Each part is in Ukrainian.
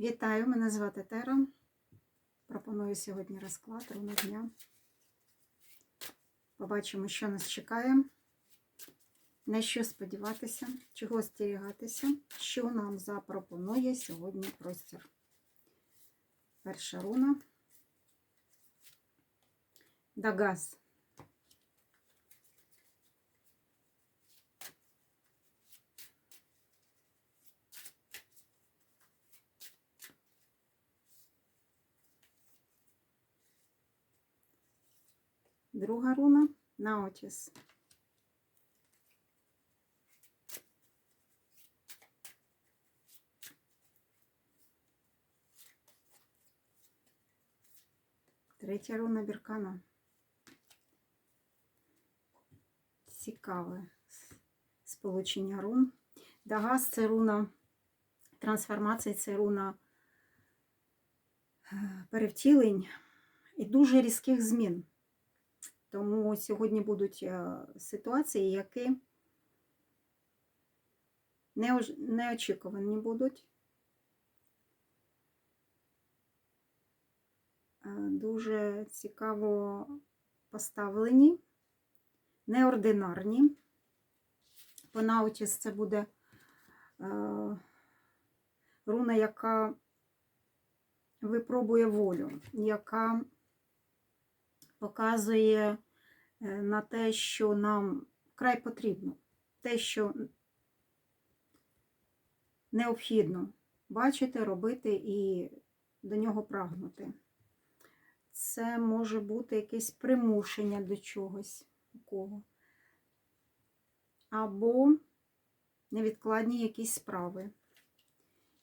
Вітаю, мене звати Тера. Пропоную сьогодні розклад руна дня. Побачимо, що нас чекає, на що сподіватися, чого остерігатися, що нам запропонує сьогодні простір. Перша руна. Дагаз. Друга руна Наотіс. Третя руна Біркана. Цікаве сполучення рун. Дагаз це руна трансформації, це руна е, перевтілень і дуже різких змін. Тому сьогодні будуть е, ситуації, які неочікувані будуть. Е, Дуже цікаво поставлені, неординарні. По наутіс це буде е, руна, яка випробує волю, яка показує е, на те, що нам вкрай потрібно, те, що необхідно бачити, робити і до нього прагнути. Це може бути якесь примушення до чогось такого. Або невідкладні якісь справи.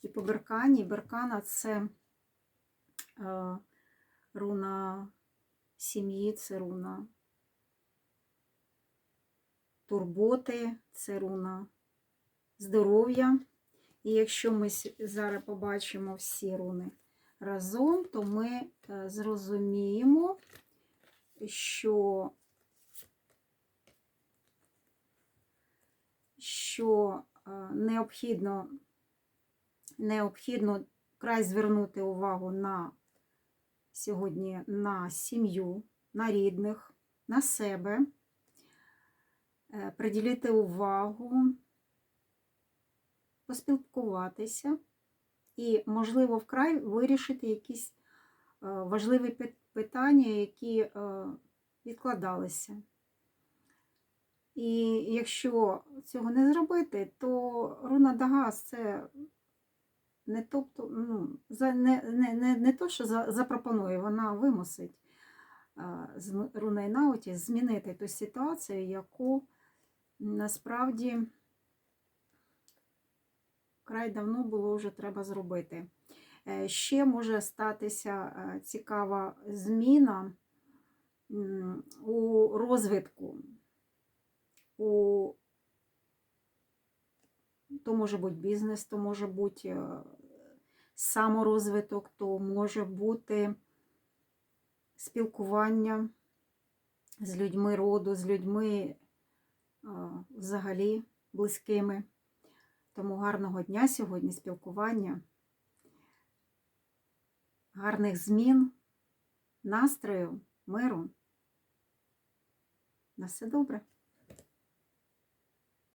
І по беркані, беркана це е, руна сім'ї, це руна турботи, це руна здоров'я. І якщо ми зараз побачимо всі руни разом, то ми е, зрозуміємо, що, що е, необхідно, необхідно край звернути увагу на сьогодні на сім'ю, на рідних, на себе, е, приділити увагу, поспілкуватися і, можливо, вкрай вирішити якісь е, важливі питання, які е, відкладалися. І якщо цього не зробити, то руна Дагас це не тобто, ну, за, не, не, не, не то, що за, запропонує, вона вимусить з м- руною Науті змінити ту ситуацію, яку насправді край давно було вже треба зробити. Е, Ще може статися е, цікава зміна у розвитку. У то може бути бізнес, то може бути е, саморозвиток, то може бути спілкування з людьми роду, з людьми взагалі близькими. Тому гарного дня сьогодні, спілкування, гарних змін, настрою, миру. На все добре.